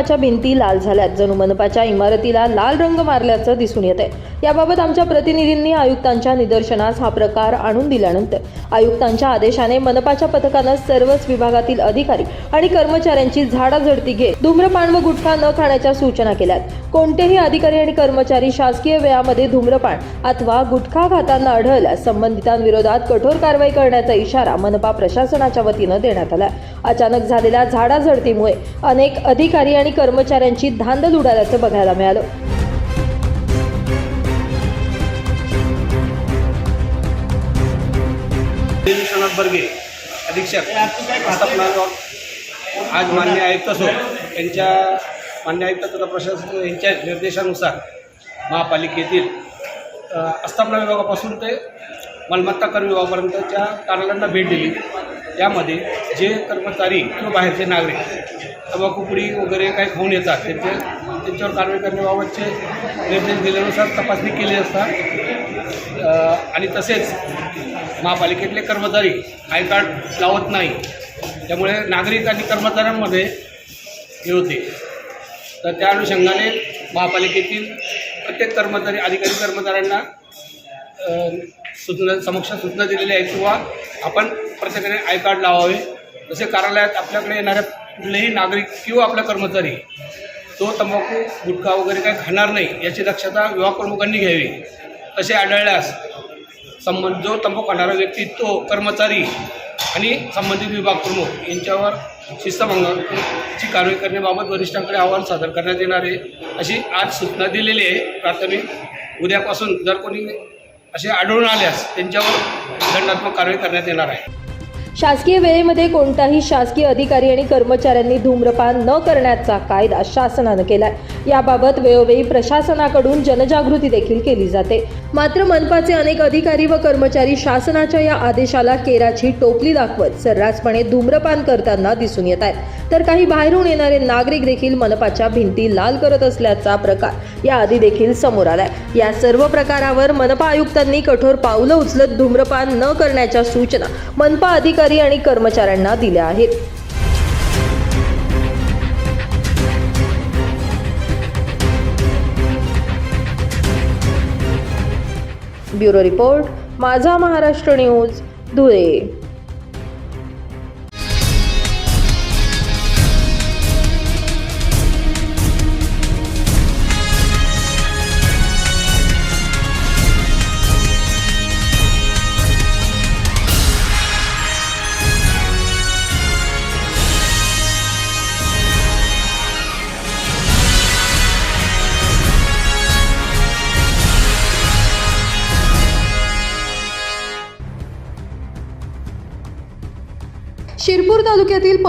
मनपाच्या भिंती लाल झाल्यात. जणू मनपाच्या इमारतीला लाल रंग मारल्याचं दिसून येत आहे याबाबत आमच्या प्रतिनिधींनी आयुक्तांच्या निदर्शनास हा प्रकार आणून दिल्यानंतर आयुक्तांच्या आदेशाने मनपाच्या पथकानं सर्वच विभागातील अधिकारी आणि कर्मचाऱ्यांची झाडाझडती घेत धूम्रपान व गुटखा न खाण्याच्या सूचना केल्यात. कोणतेही अधिकारी आणि कर्मचारी शासकीय वेळामध्ये धूम्रपान अथवा गुटखा खाताना आढळल्यास संबंधितांविरोधात कठोर कारवाई करण्याचा इशारा मनपा प्रशासनाच्या वतीनं देण्यात आला अचानक झालेल्या झाडाझडतीमुळे अनेक अधिकारी आणि कर्मचाऱ्यांची धांदल उडाल्याचं बघायला मिळालं. विश्वनाथ बर्गे अधीक्षक आज मान्य आयुक्त सो यांच्या मान्य आयुक्त तथा प्रशासन यांच्या निर्देशानुसार महापालिकेतील आस्थापना विभागापासून ते मालमत्ता कर विभागापर्यंतच्या कार्यालयांना भेट दिली. त्यामध्ये जे कर्मचारी किंवा बाहेरचे नागरिक तंबाखूपुडी वगैरे काही खाऊन येतात त्यांचे त्यांच्यावर कारवाई करण्याबाबतचे निर्देश दिल्यानुसार तपासणी केली असता आणि तसेच महापालिकेतले कर्मचारी आय कार्ड लावत नाही. त्यामुळे नागरिक आणि कर्मचाऱ्यांमध्ये हे होते. तर त्या अनुषंगाने महापालिकेतील प्रत्येक कर्मचारी अधिकारी कर्मचाऱ्यांना सूचना समक्ष सूचना दिलेल्या आहेत किंवा आपण प्रत्येकाने आय कार्ड लावावे. जसे कार्यालयात आपल्याकडे येणाऱ्या कुठलेही नागरिक किंवा आपला कर्मचारी तो तंबाखू गुटखा वगैरे काही खाणार नाही याची दक्षता विभाग प्रमुखांनी घ्यावी. तसे आढळल्यास संबंध जो तंबाखू खाणारा व्यक्ती तो कर्मचारी आणि संबंधित विभाग प्रमुख यांच्यावर शिस्तभंगाची कारवाई करण्याबाबत वरिष्ठांकडे आव्हान सादर करण्यात येणार आहे. अशी आज सूचना दिलेली आहे. प्राथमिक उद्यापासून जर कोणी असे आढळून आल्यास त्यांच्यावर दंडात्मक कारवाई करण्यात येणार आहे. शासकीय वेळेमध्ये कोणताही शासकीय अधिकारी आणि कर्मचाऱ्यांनी धूम्रपान न करण्याचा कायदा शासनानं केलाय. याबाबत वेळोवेळी प्रशासनाकडून जनजागृती देखील केली जाते. मात्र मनपाचे अनेक अधिकारी व कर्मचारी शासनाच्या या आदेशाला केराची टोपली दाखवत सर्रासपणे धूम्रपान करताना दिसून येत आहेत. तर काही बाहेरून येणारे नागरिक देखील मनपाच्या भिंती लाल करत असल्याचा प्रकार याआधी देखील समोर आलाय. या सर्व प्रकारावर मनपा आयुक्तांनी कठोर पावलं उचलत धूम्रपान न करण्याच्या सूचना मनपा अधिकारी आणि कर्मचाऱ्यांना दिल्या आहेत. ब्युरो रिपोर्ट माझा महाराष्ट्र न्यूज धुळे.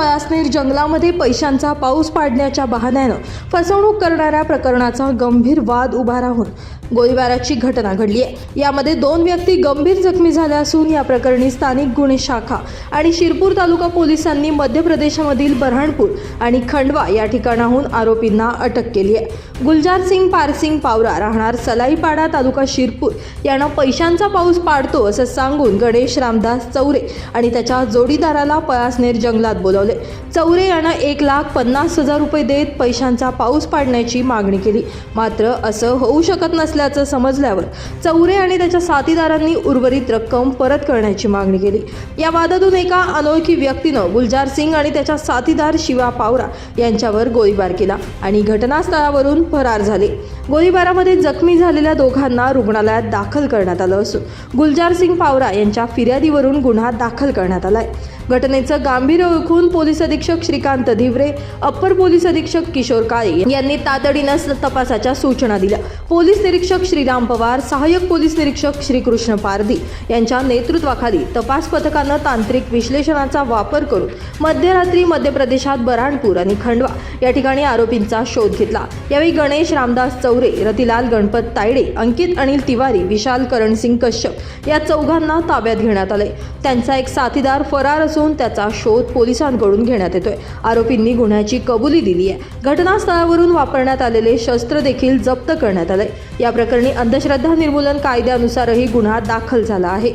पळासनेर जंगलामध्ये पैशांचा पाऊस पाडण्याच्या बहाण्यानं फसवणूक करणाऱ्या प्रकरणाचा गंभीर वाद उभा राहून गोळीबाराची घटना घडली आहे. यामध्ये दोन व्यक्ती गंभीर जखमी झाल्या असून या प्रकरणी स्थानिक गुन्हे शाखा आणि शिरपूर तालुका पोलिसांनी मध्य प्रदेशामधील बऱ्हाणपूर आणि खंडवा या ठिकाणाहून आरोपींना अटक केली आहे. गुलजार सिंग पारसिंग पावरा राहणार सलाईपाडा तालुका शिरपूर. यानं पैशांचा पाऊस पाडतो असं सांगून गणेश रामदास चौरे आणि त्याच्या जोडीदाराला पळासनेर जंगलात बोलवले. चौरे यानं एक लाख पन्नास हजार रुपये देत पैशांचा पाऊस पाडण्याची मागणी केली. मात्र असं होऊ शकत असल्याचं समजल्यावर चौरे आणि त्याच्या साथीदारांनी उर्वरित रक्कम परत करण्याची मागणी केली. या वादातून एका अनोळखी व्यक्तीनं गुलजार सिंग आणि त्याच्या साथीदार शिवा पावरा यांच्यावर गोळीबार केला आणि घटनास्थळावरून फरार झाले. गोळीबारामध्ये जखमी झालेल्या दोघांना रुग्णालयात दाखल करण्यात आलं असून गुलजार सिंग पावरा यांच्या फिर्यादीवरून गुन्हा दाखल करण्यात आलाय. घटनेचं गांभीर्य ओळखून पोलीस अधीक्षक श्रीकांत धिवरे अप्पर पोलीस अधीक्षक किशोर काळे यांनी तातडीनं तपासाच्या सूचना दिल्या. पोलीस निरीक्षक श्रीराम पवार सहाय्यक पोलीस निरीक्षक श्रीकृष्ण पारधी यांच्या नेतृत्वाखाली तपास पथकानं तांत्रिक विश्लेषणाचा वापर करून मध्यरात्री मध्य प्रदेशात बऱ्हाणपूर आणि खंडवा या ठिकाणी आरोपींचा शोध घेतला. यावेळी गणेश रामदास चौरे रतिलाल गणपत तायडे अंकित अनिल तिवारी विशाल करणसिंग कश्यप या चौघांना ताब्यात घेण्यात आले त्यांचा एक साथीदार फरार असून त्याचा शोध पोलिसांकडून घेण्यात येतोय. आरोपींनी गुन्ह्याची कबुली दिली आहे. घटनास्थळावरून वापरण्यात आलेले शस्त्र देखील जप्त करण्यात आले या प्रकरणी अंधश्रद्धा निर्मूलन कायद्यानुसारही गुन्हा दाखल झाला आहे.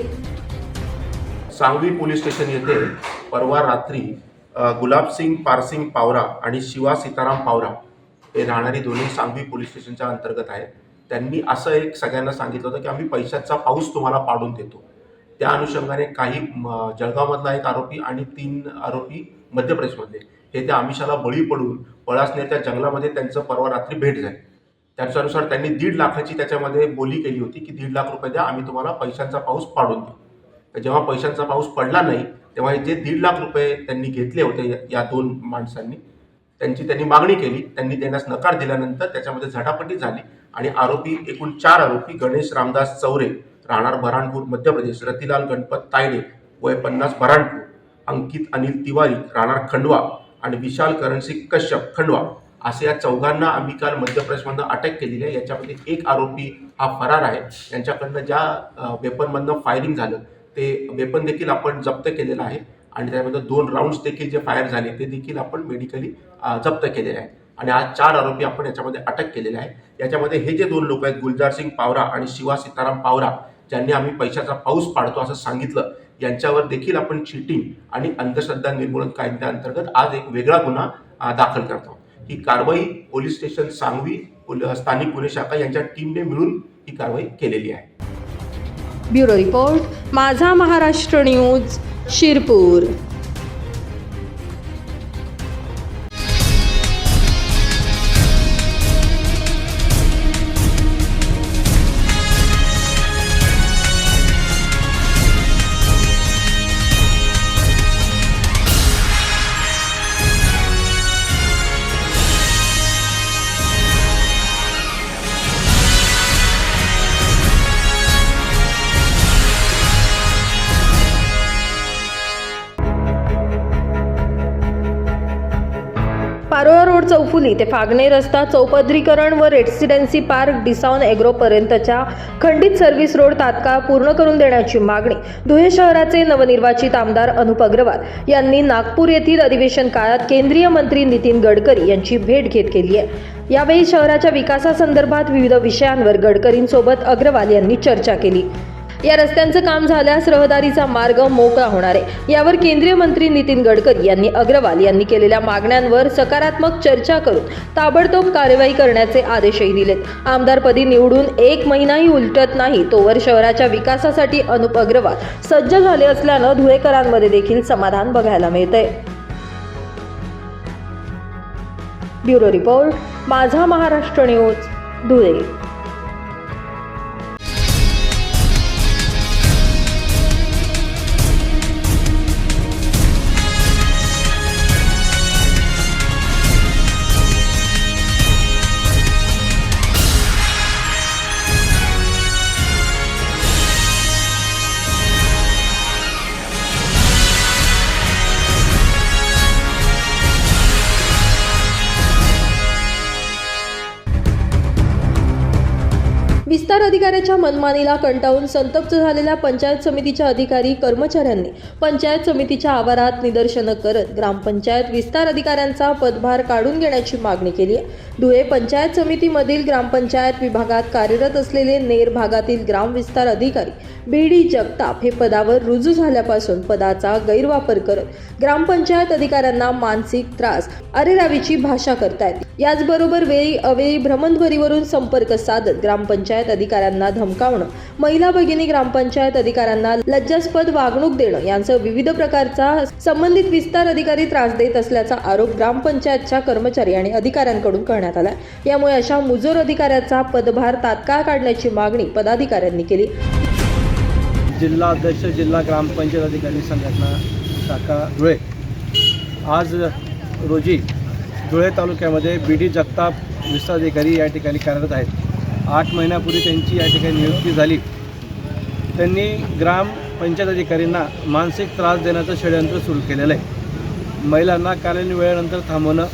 सांगवी पोलीस स्टेशन येथे परवा रात्री गुलाबसिंग पारसिंग पावरा आणि शिवा सीताराम पावरा हे राहणारी दोन्ही सांगवी पोलीस स्टेशनच्या अंतर्गत आहेत. त्यांनी असं एक सगळ्यांना सांगितलं होतं की आम्ही पैशाचा पाऊस तुम्हाला पाडून देतो. त्या अनुषंगाने काही जळगावमधला एक आरोपी आणि तीन आरोपी मध्य प्रदेशमधले. हे त्या आमिषाला बळी पडून पळासनेरच्या जंगलामध्ये त्यांचं परवा रात्री भेट झाली. त्याच्यानुसार त्यांनी दीड लाखाची त्याच्यामध्ये बोली केली होती की दीड लाख रुपये द्या आम्ही तुम्हाला पैशांचा पाऊस पाडून देऊ. तर जेव्हा पैशांचा पाऊस पडला नाही तेव्हा हे जे दीड लाख रुपये त्यांनी घेतले होते या- या दोन माणसांनी त्यांची त्यांनी मागणी केली त्यांनी देण्यास नकार दिल्यानंतर त्याच्यामध्ये झटापटी झाली आणि आरोपी एकूण चार आरोपी गणेश रामदास चौरे राहणार बऱ्हाणपूर मध्य प्रदेश रतिलाल गणपत तायडे वय पन्नास बऱ्हाणपूर अंकित अनिल तिवारी राहणार खंडवा आणि विशाल करणसिंग कश्यप खंडवा. असे या चौघांना आम्ही काल मध्य प्रदेशमधनं अटक केलेली आहे. याच्यामध्ये एक आरोपी हा फरार आहे. यांच्याकडनं ज्या वेपनमधनं फायरिंग झालं ते वेपन देखील आपण जप्त केलेलं आहे. आणि त्यामध्ये दोन राऊंड्स देखील जे फायर झाले ते देखील आपण मेडिकली जप्त केलेले आहे आणि आज चार आरोपी आपण याच्यामध्ये अटक केलेले आहे याच्यामध्ये हे जे दोन लोक आहेत गुलजार सिंग पावरा आणि शिवा सीताराम पावरा ज्यांनी आम्ही पैशाचा पाऊस पाडतो असं सांगितलं यांच्यावर देखील आपण चिटिंग आणि अंधश्रद्धा निर्मूलन कायद्याअंतर्गत आज एक वेगळा गुन्हा दाखल करतो. ही कारवाई पोलीस स्टेशन सांगवी स्थानिक गुन्हे शाखा यांच्या टीमने मिळून ही कारवाई केलेली आहे. ब्युरो रिपोर्ट माझा महाराष्ट्र न्यूज शिरपूर रोड ते फागणे रस्ता चौपदरीकरण व रेसिडेन्सी पार्क डिसाऊन एग्रोपर्यंतच्या खंडित सर्व्हिस रोड तात्काळ पूर्ण करून देण्याची मागणी. धुळे शहराचे नवनिर्वाचित आमदार अनुप अग्रवाल यांनी नागपूर येथील अधिवेशन काळात केंद्रीय मंत्री नितीन गडकरी यांची भेट घेत केली आहे. यावेळी शहराच्या विकासासंदर्भात विविध विषयांवर गडकरींसोबत अग्रवाल यांनी चर्चा केली. या रस्त्यांचं काम झाल्यास रहदारीचा मार्ग मोकळा होणार आहे. यावर केंद्रीय मंत्री नितीन गडकरी यांनी अग्रवाल यांनी केलेल्या मागण्यांवर सकारात्मक चर्चा करून ताबडतोब कारवाई करण्याचे आदेशही दिलेत. आमदारपदी निवडून एक महिनाही उलटत नाही तोवर शहराच्या विकासासाठी अनुप अग्रवाल सज्ज झाले असल्यानं धुळेकरांमध्ये देखील समाधान बघायला मिळतंय. ब्युरो रिपोर्ट माझा महाराष्ट्र न्यूज धुळे. विस्तार अधिकाऱ्याच्या मनमानीला कंटाळून संतप्त झालेल्या पंचायत समितीच्या अधिकारी कर्मचाऱ्यांनी पंचायत समितीच्या आवारात निदर्शनं करत ग्रामपंचायत विस्तार अधिकाऱ्यांचा पदभार काढून घेण्याची मागणी केली आहे. धुळे पंचायत समितीमधील ग्रामपंचायत विभागात कार्यरत असलेले नेर भागातील ग्राम विस्तार अधिकारी बीडी जगताप हे पदावर रुजू झाल्यापासून पदाचा गैरवापर करत ग्रामपंचायत अधिकाऱ्यांना मानसिक त्रास अरेरावीची भाषा करतायत. याचबरोबर वेळी अवेळी भ्रमणध्वरीवरून संपर्क साधत ग्रामपंचायत अधिकाऱ्यांना धमकावणं महिला भगिनी ग्रामपंचायत अधिकाऱ्यांना लज्जास्पद वागणूक देणं यांसह विविध प्रकारचा संबंधित विस्तार अधिकारी त्रास देत असल्याचा आरोप ग्रामपंचायतच्या कर्मचारी आणि अधिकाऱ्यांकडून करण्यात आला यामुळे अशा मुजोर अधिकाऱ्याचा पदभार तात्काळ काढण्याची मागणी पदाधिकाऱ्यांनी केली. जिल्हा अध्यक्ष जिल्हा ग्रामपंचायत अधिकारी संघटना शाखा धुळे. आज रोजी धुळे तालुक्यामध्ये बी डी जगताप विस्तार अधिकारी या ठिकाणी कार्यरत आहेत. आठ महिन्यापूर्वी त्यांची या ठिकाणी नियुक्ती झाली. त्यांनी ग्रामपंचायत अधिकाऱ्यांना मानसिक त्रास देण्याचं षडयंत्र सुरू केलेलं आहे. महिलांना कालीन वेळेनंतर थांबवणं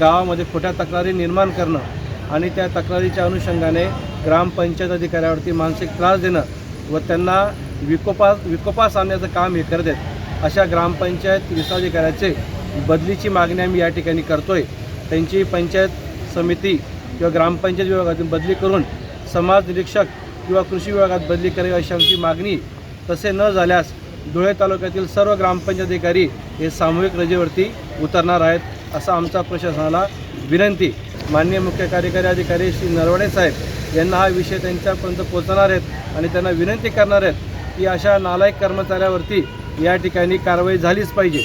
गावामध्ये खोट्या तक्रारी निर्माण करणं आणि त्या तक्रारीच्या अनुषंगाने ग्रामपंचायत अधिकाऱ्यावरती मानसिक त्रास देणं व त्यांना विकोपास विकोपास आणण्याचं काम हे करत आहेत. अशा ग्रामपंचायत विसाधिकाऱ्याचे बदलीची मागणी आम्ही या ठिकाणी करतो आहे त्यांची पंचायत समिती किंवा ग्रामपंचायत विभागातून बदली करून समाज निरीक्षक किंवा कृषी विभागात बदली करावी अशी आमची मागणी तसे न झाल्यास धुळे तालुक्यातील सर्व ग्रामपंचायत अधिकारी हे सामूहिक रजेवरती उतरणार आहेत असा आमचा प्रशासनाला विनंती. माननीय मुख्य कार्यकारी अधिकारी श्री नरवणे साहेब यांना हा विषय त्यांच्यापर्यंत पोहोचणार आहेत आणि त्यांना विनंती करणार आहेत की अशा नालायक कर्मचाऱ्यावरती या ठिकाणी कारवाई झालीच पाहिजे.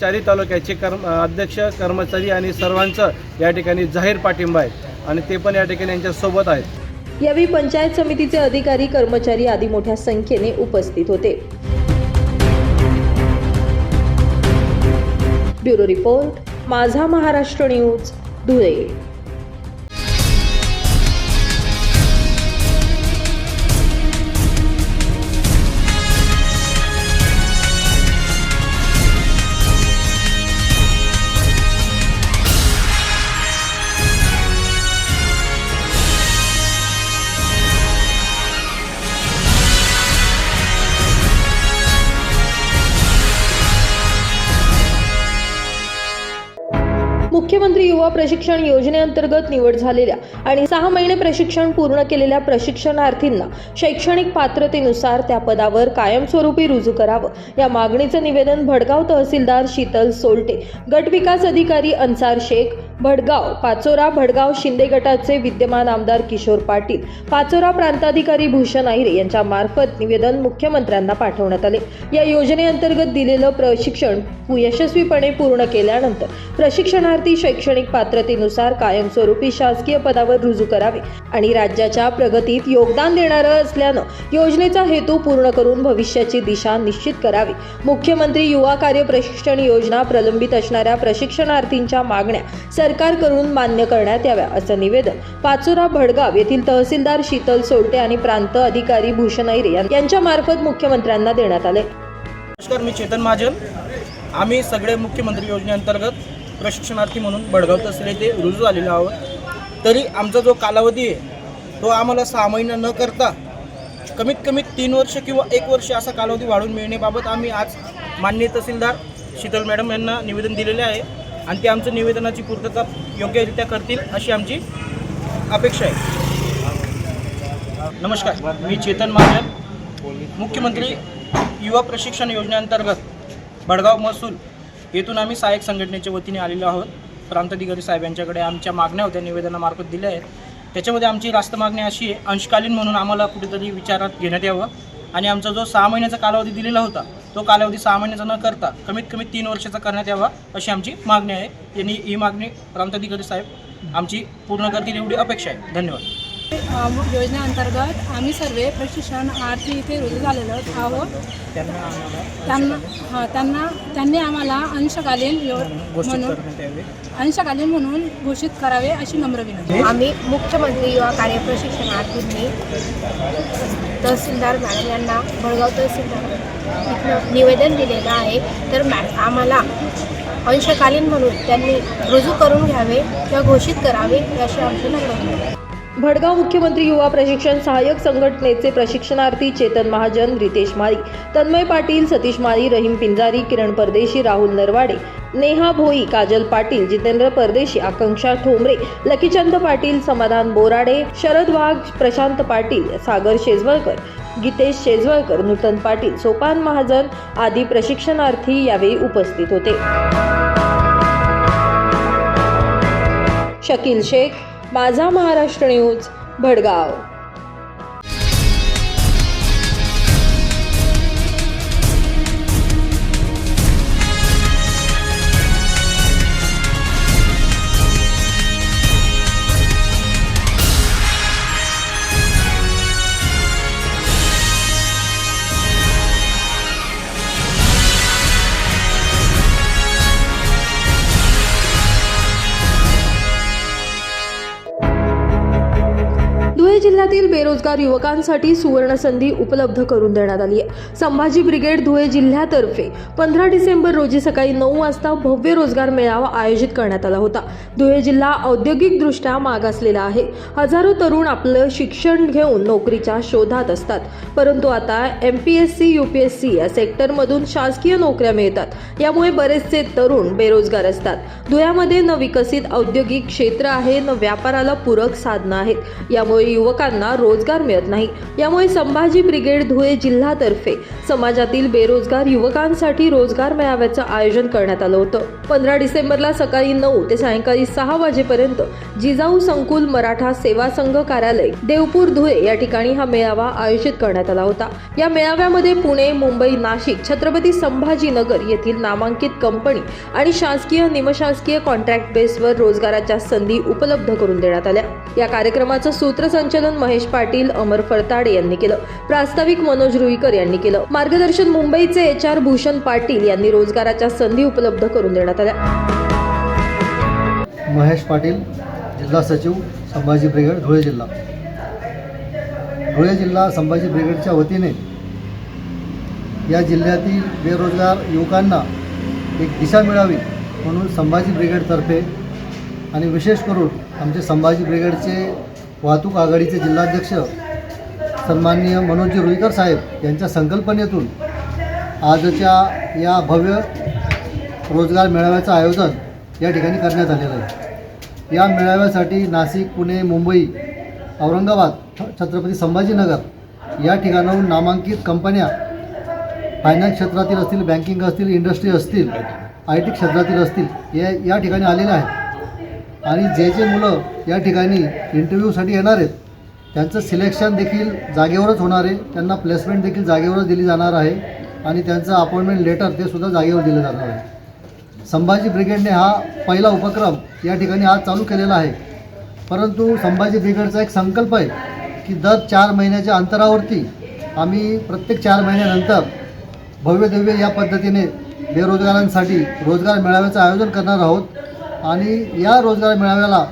चारी तालुक्याचे कर्म अध्यक्ष कर्मचारी आणि सर्वांचं या ठिकाणी जाहीर पाठिंबा आहे. आणि ते पण या ठिकाणी यांच्यासोबत आहेत. यावेळी पंचायत समितीचे अधिकारी कर्मचारी आदी मोठ्या संख्येने उपस्थित होते. ब्युरो रिपोर्ट माझा महाराष्ट्र न्यूज धुळे. युवा प्रशिक्षण योजनेअंतर्गत निवड झालेल्या आणि सहा महिने प्रशिक्षण पूर्ण केलेल्या प्रशिक्षणार्थींना शैक्षणिक पात्रतेनुसार त्या पदावर कायमस्वरूपी रुजू करावं. या मागणीचं निवेदन भडगाव तहसीलदार शीतल सोलटे गट विकास अधिकारी अन्सार शेख भडगाव पाचोरा भडगाव शिंदे गटाचे विद्यमान आमदार किशोर पाटील पाचोरा प्रांताधिकारी भूषण आहिरे यांच्या मार्फत निवेदन मुख्यमंत्र्यांना पाठवण्यात आले. या योजनेअंतर्गत दिलेलं प्रशिक्षण यशस्वीपणे पूर्ण केल्यानंतर प्रशिक्षणार्थी शैक्षणिक पात्रतेनुसार कायमस्वरूपी शासकीय पदावर रुजू करावे आणि राज्याच्या प्रगतीत योगदान देणारं असल्यानं योजनेचा हेतू पूर्ण करून भविष्याची दिशा निश्चित करावी. मुख्यमंत्री युवा कार्य प्रशिक्षण योजना प्रलंबित असणाऱ्या प्रशिक्षणार्थींच्या मागण्या सरकारकडून मान्य करण्यात याव्या असं निवेदन पाचोरा भडगाव येथील तहसीलदार शीतल सोलटे आणि प्रांत अधिकारी भूषण ऐरे यांच्या मार्फत मुख्यमंत्र्यांना देण्यात आले. नमस्कार मी चेतन महाजन. आम्ही सगळे मुख्यमंत्री योजनेअंतर्गत प्रशिक्षणार्थी म्हणून भडगाव तहसील येथे रुजू आलेलो आहोत. तरी आमचा जो कालावधी आहे तो आम्हाला सहा महिना न करता कमीत कमी तीन वर्ष किंवा एक वर्ष असा कालावधी वाढवून मिळण्याबाबत आम्ही आज माननीय तहसीलदार शीतल मॅडम यांना निवेदन दिलेले आहे. आणि ते आमचं निवेदनाची पूर्तता योग्यरित्या करतील अशी आमची अपेक्षा आहे. नमस्कार मी चेतन महाजन मुख्यमंत्री युवा प्रशिक्षण योजनेअंतर्गत बडगाव महसूल येथून आम्ही सहाय्यक संघटनेच्या वतीने आलेलो आहोत. प्रांताधिकारी साहेब यांच्याकडे आमच्या मागण्या होत्या निवेदनामार्फत दिल्या आहेत. त्याच्यामध्ये आमची रास्त मागणी अशी आहे अंशकालीन म्हणून आम्हाला कुठेतरी विचारात घेण्यात यावं. आणि आमचा जो सहा महिन्याचा कालावधी दिलेला होता तो कालावधी सहा महिन्याचा न करता कमीत कमी तीन वर्षाचा करण्यात यावा अशी आमची मागणी आहे. यांनी ही मागणी रामताधिकारी साहेब आमची पूर्ण करतील एवढी अपेक्षा आहे. धन्यवाद. योजनेअंतर्गत आम्ही सर्व प्रशिक्षणार्थी इथे रुजू झालेलो आहोत. त्यांना हा त्यांना त्यांनी आम्हाला अंशकालीन यो म्हणून अंशकालीन म्हणून घोषित करावे अशी नम्र विनंती. आम्ही मुख्यमंत्री युवा कार्य प्रशिक्षणार्थींनी तहसीलदार मॅडम यांना बळगाव तहसीलदार निवेदन दिलेलं आहे. तर मॅ आम्हाला अंशकालीन म्हणून त्यांनी रुजू करून घ्यावे किंवा घोषित करावे अशी आमची नम्र विनंती. भडगाव मुख्यमंत्री युवा प्रशिक्षण सहाय्यक संघटनेचे प्रशिक्षणार्थी चेतन महाजन रितेश माळी तन्मय पाटील सतीश माळी रहीम पिंजारी किरण परदेशी राहुल नरवाडे नेहा भोई काजल पाटील जितेंद्र परदेशी आकांक्षा ठोंबरे लकीचंद पाटील समाधान बोराडे शरद वाघ प्रशांत पाटील सागर शेजवळकर गीतेश शेजवळकर नूतन पाटील सोपान महाजन आदी प्रशिक्षणार्थी यावेळी उपस्थित होते. शकील शेख माझा महाराष्ट्र न्यूज भडगाव. बेरोजगार युवकांसाठी सुवर्णसंधी उपलब्ध करून देण्यात आली आहे. संभाजी ब्रिगेड धुळे जिल्ह्यातर्फे पंधरा डिसेंबर रोजी सकाळी नऊ वाजता भव्य रोजगार मेळावा आयोजित करण्यात आला होता. धुळे जिल्हा औद्योगिकदृष्ट्या मागासलेला आहे. हजारो तरुण आपलं शिक्षण घेऊन नोकरीच्या शोधात असतात. परंतु आता M P S C U P S C या सेक्टरमधून शासकीय नोकऱ्या मिळतात. यामुळे बरेचसे तरुण बेरोजगार असतात. धुळ्यामध्ये न विकसित औद्योगिक क्षेत्र आहे न व्यापाराला पूरक साधनं आहेत. यामुळे युवकांना रोजगार रोजगार मिळत नाही. यामुळे संभाजी ब्रिगेड धुळे जिल्हातर्फे समाजातील बेरोजगार युवकांसाठी रोजगार मेळाव्याचं आयोजन करण्यात आलं होतं. पंधरा डिसेंबरला सकाळी नऊ ते सायंकाळी सहा वाजेपर्यंत जिजाऊ संकुल मराठा सेवा संघ कार्यालय देवपूर धुळे या ठिकाणी हा मेळावा आयोजित करण्यात आला होता. या मेळाव्यामध्ये पुणे मुंबई नाशिक छत्रपती संभाजीनगर येथील नामांकित कंपनी आणि शासकीय निमशासकीय कॉन्ट्रॅक्ट बेसवर रोजगाराच्या संधी उपलब्ध करून देण्यात आल्या. या कार्यक्रमाचं सूत्रसंचलन महेश पाटील अमर फरताडे यांनी केलं. प्रास्ताविक मनोज रुईकर यांनी केलं. मार्गदर्शन मुंबईचे एच आर भूषण पाटील यांनी रोजगाराच्या संधी उपलब्ध करून देण्यात आल्या. महेश पाटील जिल्हा सचिव संभाजी ब्रिगेड धुळे जिल्हा. धुळे जिल्हा संभाजी ब्रिगेडच्या वतीने या जिल्ह्यातील बेरोजगार युवकांना एक दिशा मिळावी म्हणून संभाजी ब्रिगेडतर्फे आणि विशेष करून आमचे संभाजी ब्रिगेडचे वाहतूक आघाडीचे जिल्हाध्यक्ष सन्माननीय मनोजी रुईकर साहेब यांच्या संकल्पनेतून आजच्या या भव्य रोजगार मेळाव्याचं आयोजन या ठिकाणी करण्यात आलेलं आहे. या मेळाव्यासाठी नाशिक पुणे मुंबई औरंगाबाद छ- छत्रपती संभाजीनगर या ठिकाणाहून नामांकित कंपन्या फायनान्स क्षेत्रातील असतील बँकिंग असतील इंडस्ट्री असतील आय टी क्षेत्रातील असतील या या ठिकाणी आलेल्या आहेत. आणि जे जे मुलं या ठिकाणी इंटरव्ह्यूसाठी येणार आहेत त्यांचं सिलेक्शन देखील जागेवरच होणार आहे. त्यांना प्लेसमेंट देखील जागेवरच दिली जाणार आहे. आणि त्यांचं अपॉइंटमेंट लेटर ते सुद्धा जागेवर दिलं जाणार आहे. संभाजी ब्रिगेडने हा पहिला उपक्रम या ठिकाणी आज चालू केलेला आहे. परंतु संभाजी ब्रिगेडचा एक संकल्प आहे की दर चार महिन्याच्या अंतरावरती आम्ही प्रत्येक चार महिन्यानंतर भव्यदिव्य या पद्धतीने बेरोजगारांसाठी रोजगार मेळाव्याचं आयोजन करणार आहोत. आणि या रोजगार मेळाव्याला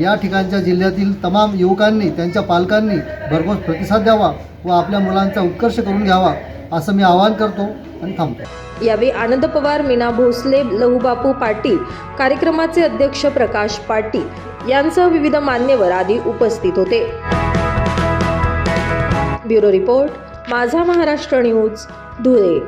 या ठिकाणच्या जिल्ह्यातील तमाम युवकांनी त्यांच्या पालकांनी भरघोस प्रतिसाद द्यावा व आपल्या मुलांचा उत्कर्ष करून घ्यावा असं मी आवाहन करतो आणि थांबतो. यावेळी आनंद पवार मीना भोसले लहूबापू पाटील कार्यक्रमाचे अध्यक्ष प्रकाश पाटील यांसह विविध मान्यवर आदी उपस्थित होते. ब्युरो रिपोर्ट माझा महाराष्ट्र न्यूज धुळे.